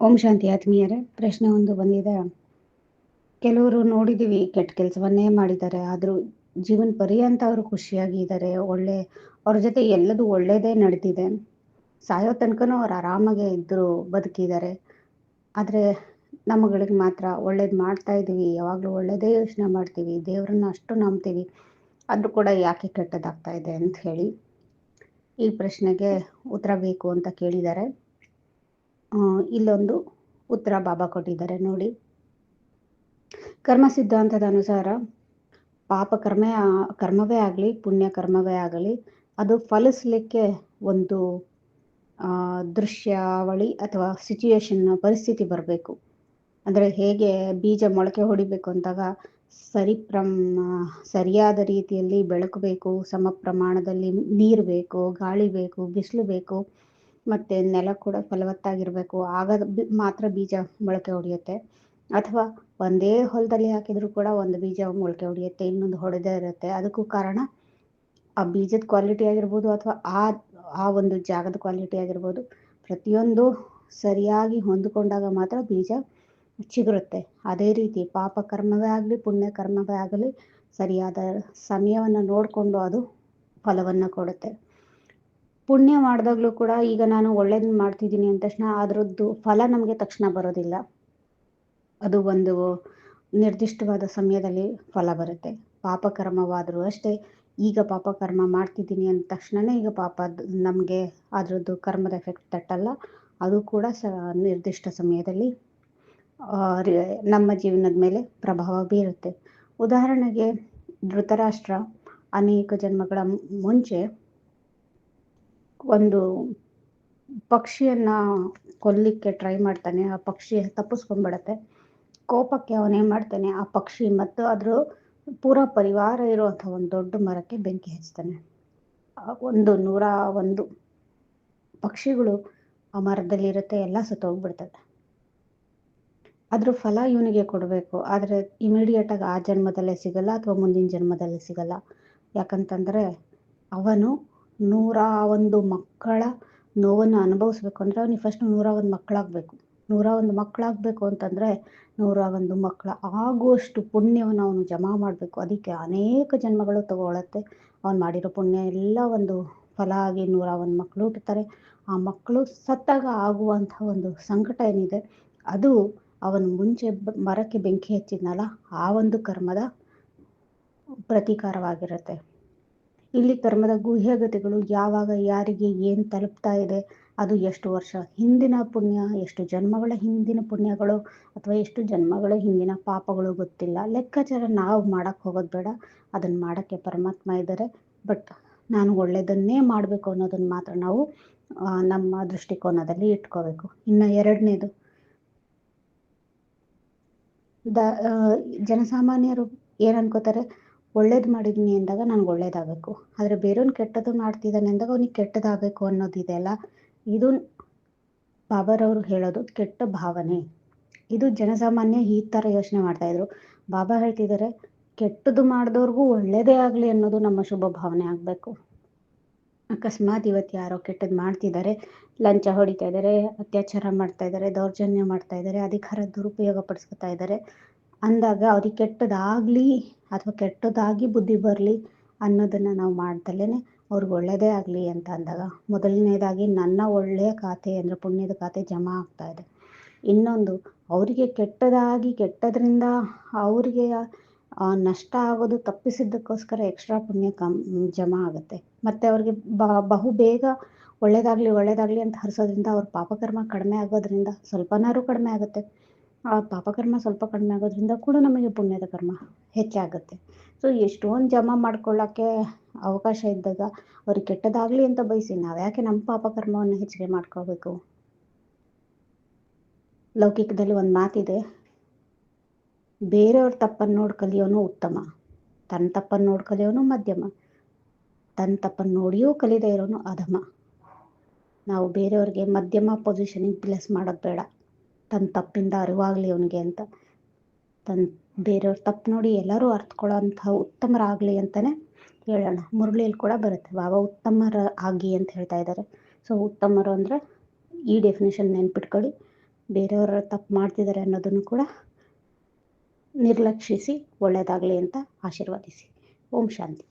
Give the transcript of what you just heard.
ಓಂ ಶಾಂತಿ ಆತ್ಮೀಯರೇ, ಪ್ರಶ್ನೆ ಒಂದು ಬಂದಿದೆ. ಕೆಲವರು ನೋಡಿದೀವಿ ಕೆಟ್ಟ ಕೆಲಸವನ್ನೇ ಮಾಡಿದ್ದಾರೆ, ಆದರೂ ಜೀವನ ಪರ್ಯಂತ ಅವರು ಖುಷಿಯಾಗಿದ್ದಾರೆ ಒಳ್ಳೆ, ಅವ್ರ ಜೊತೆ ಎಲ್ಲದೂ ಒಳ್ಳೇದೇ ನಡೆದಿದೆ ಸಾಯೋ ತನಕನೂ ಅವ್ರು ಆರಾಮಾಗೆ ಇದ್ರು, ಬದುಕಿದ್ದಾರೆ. ಆದರೆ ನಮ್ಮಗಳಿಗೆ ಮಾತ್ರ ಒಳ್ಳೇದು ಮಾಡ್ತಾ ಇದ್ದೀವಿ ಯಾವಾಗಲೂ ಒಳ್ಳೇದೇ ಯೋಚನೆ ಮಾಡ್ತೀವಿ, ದೇವ್ರನ್ನ ಅಷ್ಟು ನಂಬ್ತೀವಿ, ಆದ್ರೂ ಕೂಡ ಯಾಕೆ ಕೆಟ್ಟದಾಗ್ತಾ ಇದೆ ಅಂತ ಹೇಳಿ ಈ ಪ್ರಶ್ನೆಗೆ ಉತ್ತರ ಬೇಕು ಅಂತ ಕೇಳಿದ್ದಾರೆ. ಇಲ್ಲೊಂದು ಉತ್ತರ ಬಾಬಾ ಕೊಟ್ಟಿದ್ದಾರೆ ನೋಡಿ. ಕರ್ಮ ಸಿದ್ಧಾಂತದ ಅನುಸಾರ ಪಾಪ ಕರ್ಮ ಕರ್ಮವೇ ಆಗಲಿ, ಪುಣ್ಯ ಕರ್ಮವೇ ಆಗಲಿ, ಅದು ಫಲಿಸ್ಲಿಕ್ಕೆ ಒಂದು ದೃಶ್ಯಾವಳಿ ಅಥವಾ ಸಿಚುಯೇಷನ್ ಪರಿಸ್ಥಿತಿ ಬರಬೇಕು. ಅಂದರೆ ಹೇಗೆ ಬೀಜ ಮೊಳಕೆ ಹೊಡಿಬೇಕು ಅಂದಾಗ ಸರಿ ಪ್ರಮ ಸರಿಯಾದ ರೀತಿಯಲ್ಲಿ ಬೆಳಕು ಬೇಕು ಸಮ ಪ್ರಮಾಣದಲ್ಲಿ ನೀರು ಬೇಕು, ಗಾಳಿ ಬೇಕು, ಬಿಸಿಲು ಬೇಕು ಮತ್ತು ನೆಲ ಕೂಡ ಫಲವತ್ತಾಗಿರಬೇಕು. ಆಗ ಮಾತ್ರ ಬೀಜ ಮೊಳಕೆ ಹೊಡೆಯುತ್ತೆ. ಅಥವಾ ಒಂದೇ ಹೊಲದಲ್ಲಿ ಹಾಕಿದರೂ ಕೂಡ ಒಂದು ಬೀಜ ಮೊಳಕೆ ಹೊಡೆಯುತ್ತೆ, ಇನ್ನೊಂದು ಹೊಡೆದೇ ಇರುತ್ತೆ. ಅದಕ್ಕೂ ಕಾರಣ ಆ ಬೀಜದ ಕ್ವಾಲಿಟಿ ಆಗಿರ್ಬೋದು ಅಥವಾ ಆ ಆ ಒಂದು ಜಾಗದ ಕ್ವಾಲಿಟಿ ಆಗಿರ್ಬೋದು, ಪ್ರತಿಯೊಂದು ಸರಿಯಾಗಿ ಹೊಂದಿಕೊಂಡಾಗ ಮಾತ್ರ ಬೀಜ ಚಿಗುರುತ್ತೆ. ಅದೇ ರೀತಿ ಪಾಪ ಕರ್ಮವೇ ಆಗಲಿ, ಪುಣ್ಯ ಕರ್ಮವೇ ಆಗಲಿ, ಸರಿಯಾದ ಸಮಯವನ್ನು ನೋಡಿಕೊಂಡು ಅದು ಫಲವನ್ನು ಕೊಡುತ್ತೆ. ಪುಣ್ಯ ಮಾಡ್ದಾಗ್ಲೂ ಕೂಡ ಈಗ ನಾನು ಒಳ್ಳೇದನ್ನ ಮಾಡ್ತಿದ್ದೀನಿ ಅಂದ ತಕ್ಷಣ ಅದರದ್ದು ಫಲ ನಮಗೆ ತಕ್ಷಣ ಬರೋದಿಲ್ಲ. ಅದು ಒಂದು ನಿರ್ದಿಷ್ಟವಾದ ಸಮಯದಲ್ಲಿ ಫಲ ಬರುತ್ತೆ. ಪಾಪಕರ್ಮವಾದರೂ ಅಷ್ಟೇ. ಈಗ ಪಾಪಕರ್ಮ ಮಾಡ್ತಿದ್ದೀನಿ ಅಂದ ತಕ್ಷಣನೇ ಈಗ ಪಾಪ ನಮಗೆ ಅದರದ್ದು ಕರ್ಮದ ಎಫೆಕ್ಟ್ ತಟ್ಟಲ್ಲ. ಅದು ಕೂಡ ಸ ನಿರ್ದಿಷ್ಟ ಸಮಯದಲ್ಲಿ ನಮ್ಮ ಜೀವನದ ಮೇಲೆ ಪ್ರಭಾವ ಬೀರುತ್ತೆ. ಉದಾಹರಣೆಗೆ ಧೃತರಾಷ್ಟ್ರ ಅನೇಕ ಜನ್ಮಗಳ ಮುಂಚೆ ಒಂದು ಪಕ್ಷಿಯನ್ನ ಕೊಲ್ಲಿಕ್ಕೆ ಟ್ರೈ ಮಾಡ್ತಾನೆ. ಆ ಪಕ್ಷಿ ತಪ್ಪಿಸ್ಕೊಂಡ್ಬಿಡತ್ತೆ. ಕೋಪಕ್ಕೆ ಅವನೇನ್ ಮಾಡ್ತಾನೆ, ಆ ಪಕ್ಷಿ ಮತ್ತು ಅದ್ರ ಪೂರ ಪರಿವಾರ ಇರುವಂಥ ಒಂದು ದೊಡ್ಡ ಮರಕ್ಕೆ ಬೆಂಕಿ ಹಚ್ತಾನೆ. ಒಂದು ನೂರ ಒಂದು ಪಕ್ಷಿಗಳು ಆ ಮರದಲ್ಲಿ ಇರುತ್ತೆ, ಎಲ್ಲ ಸತ್ತೋಗ್ಬಿಡ್ತದೆ ಅದ್ರ ಫಲ ಇವನಿಗೆ ಕೊಡಬೇಕು. ಆದರೆ ಇಮಿಡಿಯೇಟ್ ಆಗಿ ಆ ಜನ್ಮದಲ್ಲೇ ಸಿಗಲ್ಲ ಅಥವಾ ಮುಂದಿನ ಜನ್ಮದಲ್ಲಿ ಸಿಗಲ್ಲ. ಯಾಕಂತಂದ್ರೆ ಅವನು ನೂರ ಒಂದು ಮಕ್ಕಳ ನೋವನ್ನು ಅನುಭವಿಸ್ಬೇಕು ಅಂದ್ರೆ ಅವ್ನಿಗೆ ಫಸ್ಟ್ ನೂರ ಒಂದು ಮಕ್ಕಳಾಗಬೇಕು. ನೂರ ಒಂದು ಮಕ್ಕಳಾಗಬೇಕು ಅಂತಂದ್ರೆ ನೂರ ಒಂದು ಮಕ್ಕಳ ಆಗುವಷ್ಟು ಪುಣ್ಯವನ್ನು ಅವನು ಜಮಾ ಮಾಡಬೇಕು. ಅದಕ್ಕೆ ಅನೇಕ ಜನ್ಮಗಳು ತಗೊಳತ್ತೆ. ಅವನು ಮಾಡಿರೋ ಪುಣ್ಯ ಎಲ್ಲ ಒಂದು ಫಲ ಆಗಿ ನೂರ ಒಂದು ಮಕ್ಕಳು ಹುಟ್ಟುತ್ತಾರೆ. ಆ ಮಕ್ಕಳು ಸತ್ತಾಗ ಆಗುವಂಥ ಒಂದು ಸಂಕಟ ಏನಿದೆ, ಅದು ಅವನು ಮುಂಚೆ ಮರಕ್ಕೆ ಬೆಂಕಿ ಹಚ್ಚಿದ್ನಲ್ಲ, ಆ ಒಂದು ಕರ್ಮದ ಪ್ರತೀಕಾರವಾಗಿರುತ್ತೆ. ಇಲ್ಲಿ ಕರ್ಮದ ಗುಹ್ಯಗತಿಗಳು ಯಾವಾಗ ಯಾರಿಗೆ ಏನು ತಲುಪ್ತಾ ಇದೆ, ಅದು ಎಷ್ಟು ವರ್ಷ ಹಿಂದಿನ ಪುಣ್ಯ, ಎಷ್ಟು ಜನ್ಮಗಳ ಹಿಂದಿನ ಪುಣ್ಯಗಳು ಅಥವಾ ಎಷ್ಟು ಜನ್ಮಗಳ ಹಿಂದಿನ ಪಾಪಗಳು ಗೊತ್ತಿಲ್ಲ. ಲೆಕ್ಕಾಚಾರ ನಾವು ಮಾಡಕ್ ಹೋಗೋದ್ ಬೇಡ ಅದನ್ನ ಮಾಡೋಕ್ಕೆ ಪರಮಾತ್ಮ ಇದ್ದಾರೆ ಬಟ್ ನಾನು ಒಳ್ಳೆಯದನ್ನೇ ಮಾಡಬೇಕು ಅನ್ನೋದನ್ನ ಮಾತ್ರ ನಾವು ನಮ್ಮ ದೃಷ್ಟಿಕೋನದಲ್ಲಿ ಇಟ್ಕೋಬೇಕು. ಇನ್ನು ಎರಡನೇದು. ದ ಜನಸಾಮಾನ್ಯರು ಏನ್ ಅನ್ಕೋತಾರೆ? ಒಳ್ಳೇದು ಮಾಡಿದ್ನಿ ಅಂದಾಗ ನನಗೆ ಒಳ್ಳೇದಾಗಬೇಕು. ಆದರೆ ಬೇರೆಯವ್ನು ಕೆಟ್ಟದ್ದು ಮಾಡ್ತಿದ್ದಾನೆ ಅಂದಾಗ ಅವನಿಗೆ ಕೆಟ್ಟದಾಗಬೇಕು ಅನ್ನೋದಿದೆ ಅಲ್ಲ? ಇದು ಬಾಬಾರವರು ಹೇಳೋದು ಕೆಟ್ಟ ಭಾವನೆ. ಇದು ಜನಸಾಮಾನ್ಯ ಈ ಥರ ಯೋಚನೆ ಮಾಡ್ತಾ ಇದ್ರು. ಬಾಬಾ ಹೇಳ್ತಿದ್ದಾರೆ ಕೆಟ್ಟದ್ದು ಮಾಡಿದವ್ರಿಗೂ ಒಳ್ಳೇದೇ ಆಗಲಿ ಅನ್ನೋದು ನಮ್ಮ ಶುಭ ಭಾವನೆ ಆಗಬೇಕು. ಅಕಸ್ಮಾತ್ ಇವತ್ತು ಯಾರೋ ಕೆಟ್ಟದ್ದು ಮಾಡ್ತಿದ್ದಾರೆ ಲಂಚ ಹೊಡಿತಾ ಇದ್ದಾರೆ ಅತ್ಯಾಚಾರ ಮಾಡ್ತಾ ಇದ್ದಾರೆ ದೌರ್ಜನ್ಯ ಮಾಡ್ತಾ ಇದ್ದಾರೆ ಅಧಿಕಾರ ದುರುಪಯೋಗ ಪಡಿಸ್ಕೊತಾ ಇದ್ದಾರೆ ಅಂದಾಗ ಅವ್ರಿಗೆ ಕೆಟ್ಟದಾಗ್ಲಿ ಅಥವಾ ಕೆಟ್ಟದಾಗಿ ಬುದ್ಧಿ ಬರಲಿ ಅನ್ನೋದನ್ನು ನಾವು ಮಾಡ್ದಲೇ ಅವ್ರಿಗೆ ಒಳ್ಳೇದೇ ಆಗಲಿ ಅಂತ ಅಂದಾಗ. ಮೊದಲನೇದಾಗಿ ನನ್ನ ಒಳ್ಳೆಯ ಖಾತೆ ಅಂದರೆ ಪುಣ್ಯದ ಖಾತೆ ಜಮಾ ಆಗ್ತಾ ಇದೆ. ಇನ್ನೊಂದು, ಅವರಿಗೆ ಕೆಟ್ಟದಾಗಿ ಕೆಟ್ಟದ್ರಿಂದ ಅವರಿಗೆ ನಷ್ಟ ಆಗೋದು ತಪ್ಪಿಸಿದ್ದಕ್ಕೋಸ್ಕರ ಎಕ್ಸ್ಟ್ರಾ ಪುಣ್ಯ ಕಮ್ ಜಮಾ ಆಗುತ್ತೆ. ಮತ್ತು ಅವ್ರಿಗೆ ಬಹು ಬೇಗ ಒಳ್ಳೇದಾಗಲಿ ಒಳ್ಳೇದಾಗಲಿ ಅಂತ ಹರಿಸೋದ್ರಿಂದ ಅವ್ರ ಪಾಪಕರ್ಮ ಕಡಿಮೆ ಆಗೋದ್ರಿಂದ ಸ್ವಲ್ಪನಾರು ಕಡಿಮೆ ಆಗುತ್ತೆ. ಆ ಪಾಪಕರ್ಮ ಸ್ವಲ್ಪ ಕಡಿಮೆ ಆಗೋದ್ರಿಂದ ಕೂಡ ನಮಗೆ ಪುಣ್ಯದ ಕರ್ಮ ಹೆಚ್ಚಾಗುತ್ತೆ ಸೊ ಎಷ್ಟೊಂದು ಜಮಾ ಮಾಡ್ಕೊಳ್ಳೋಕ್ಕೆ ಅವಕಾಶ ಇದ್ದಾಗ ಅವ್ರಿಗೆ ಕೆಟ್ಟದಾಗಲಿ ಅಂತ ಬಯಸಿ ನಾವ್ಯಾಕೆ ನಮ್ಮ ಪಾಪಕರ್ಮವನ್ನು ಹೆಚ್ಚಿಗೆ ಮಾಡ್ಕೋಬೇಕು ಲೌಕಿಕದಲ್ಲಿ ಒಂದು ಮಾತಿದೆ, ಬೇರೆಯವ್ರ ತಪ್ಪನ್ನು ನೋಡಿ ಕಲಿಯೋನು ಉತ್ತಮ ತನ್ನ ತಪ್ಪನ್ನು ನೋಡಿ ಕಲಿಯೋನು ಮಧ್ಯಮ ತನ್ನ ತಪ್ಪನ್ನು ನೋಡಿಯೂ ಕಲಿದೇ ಇರೋನು ಅಧಮ. ನಾವು ಬೇರೆಯವ್ರಿಗೆ ಮಧ್ಯಮ ಪೊಸಿಷನಿಗೆ ಪ್ಲೇಸ್ ಮಾಡೋದು ಬೇಡ. ತನ್ನ ತಪ್ಪಿಂದ ಅರಿವಾಗಲಿ ಅವನಿಗೆ ಅಂತ. ತನ್ನ ಬೇರೆಯವ್ರ ತಪ್ಪು ನೋಡಿ ಎಲ್ಲರೂ ಅರ್ಥಕೊಳ್ಳೋಂಥ ಉತ್ತಮರಾಗಲಿ ಅಂತಲೇ ಹೇಳೋಣ. ಮುರಳಿಯಲ್ಲಿ ಕೂಡ ಬರುತ್ತೆ. ಬಾಬಾ ಉತ್ತಮರ ಆಗಿ ಅಂತ ಹೇಳ್ತಾ ಇದ್ದಾರೆ. ಸೊ ಉತ್ತಮರು ಅಂದರೆ ಈ ಡೆಫಿನೇಷನ್ ನೆನ್ಪಿಟ್ಕೊಳ್ಳಿ. ಬೇರೆಯವ್ರ ತಪ್ಪು ಮಾಡ್ತಿದ್ದಾರೆ ಅನ್ನೋದನ್ನು ಕೂಡ ನಿರ್ಲಕ್ಷಿಸಿ ಒಳ್ಳೆಯದಾಗಲಿ ಅಂತ ಆಶೀರ್ವದಿಸಿ. ಓಂ ಶಾಂತಿ.